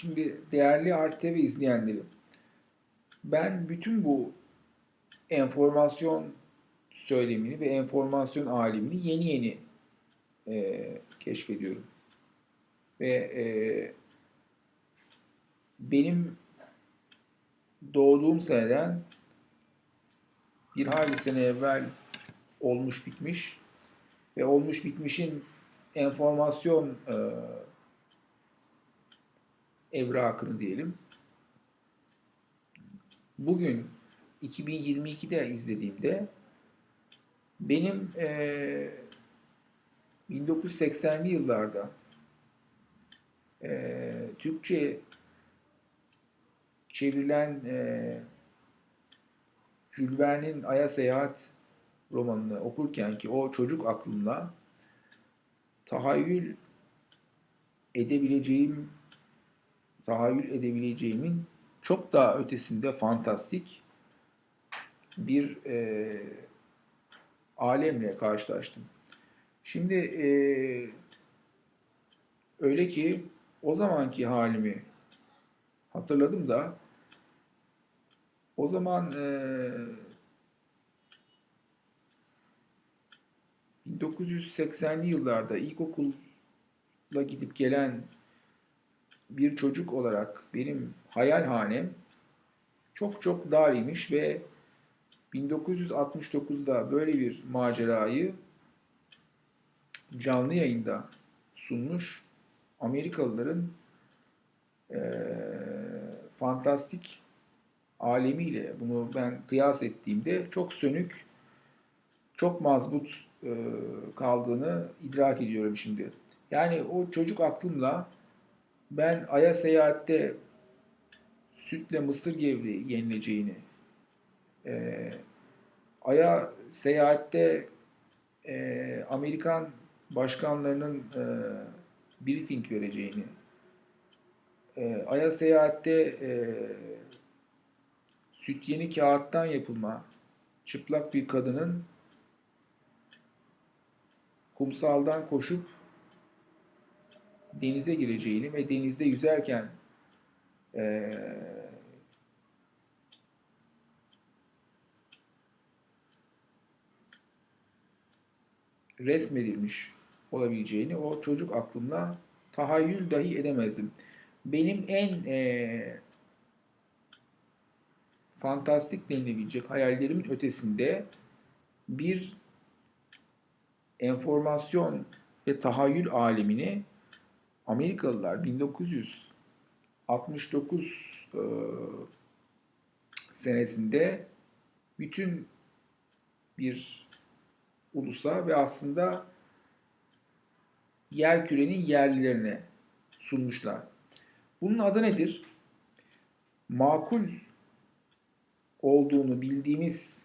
Şimdi değerli RTV izleyenlerim, ben bütün bu enformasyon söylemini ve enformasyon alemini yeni yeni e, keşfediyorum. Ve e, benim doğduğum seneden bir hayli sene evvel olmuş bitmiş ve olmuş bitmişin enformasyon e, evrakını diyelim. Bugün 2022'de izlediğimde benim e, 1980'li yıllarda e, Türkçe çevrilen e, Jules Verne'in Ay'a Seyahat romanını okurken ki o çocuk aklımla tahayyül edebileceğim tahayyül edebileceğimin çok daha ötesinde fantastik bir e, alemle karşılaştım. Şimdi e, öyle ki o zamanki halimi hatırladım da o zaman e, 1980'li yıllarda ilkokula gidip gelen bir çocuk olarak benim hayal hanem çok çok dar imiş ve 1969'da böyle bir macerayı canlı yayında sunmuş Amerikalıların eee fantastik alemiyle bunu ben kıyas ettiğimde çok sönük, çok mazbut eee, kaldığını idrak ediyorum şimdi. Yani o çocuk aklımla ben Ay'a seyahatte sütle mısır gevreği yenileceğini, eee, Ay'a seyahatte eee, Amerikan başkanlarının eee, briefing vereceğini, eee, Ay'a seyahatte eee süt yeni kağıttan yapılma çıplak bir kadının kumsaldan koşup denize gireceğini ve denizde yüzerken eee, resmedilmiş olabileceğini o çocuk aklımla tahayyül dahi edemezdim. Benim en eee, fantastik denilebilecek hayallerimin ötesinde bir enformasyon ve tahayyül alemini Amerikalılar 1969 eee, senesinde bütün bir ulusa ve aslında yer kürenin yerlilerine sunmuşlar. Bunun adı nedir? Makul olduğunu bildiğimiz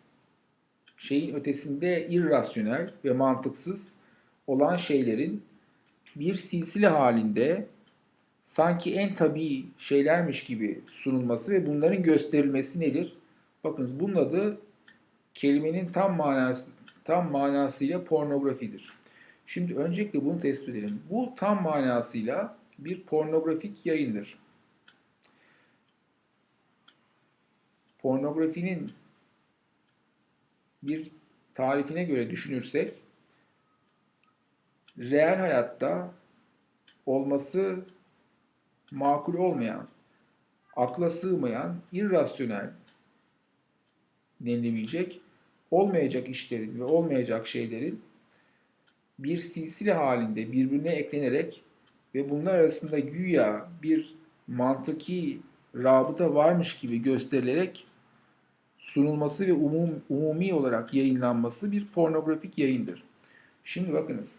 şeyin ötesinde irrasyonel ve mantıksız olan şeylerin bir silsile halinde sanki en tabii şeylermiş gibi sunulması ve bunların gösterilmesi nedir? Bakınız bunun adı kelimenin tam manası tam manasıyla pornografidir. Şimdi öncelikle bunu tespit edelim. Bu tam manasıyla bir pornografik yayındır. Pornografinin bir tarifine göre düşünürsek reel hayatta olması makul olmayan, akla sığmayan, irrasyonel denilebilecek olmayacak işlerin ve olmayacak şeylerin bir silsile halinde birbirine eklenerek ve bunlar arasında güya bir mantıki rabıta varmış gibi gösterilerek sunulması ve umum, umumi olarak yayınlanması bir pornografik yayındır. Şimdi bakınız.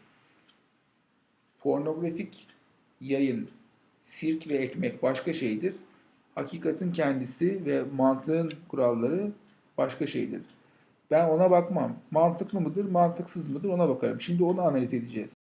Pornografik yayın, sirk ve ekmek başka şeydir. Hakikatin kendisi ve mantığın kuralları başka şeydir. Ben ona bakmam. Mantıklı mıdır, mantıksız mıdır ona bakarım. Şimdi onu analiz edeceğiz.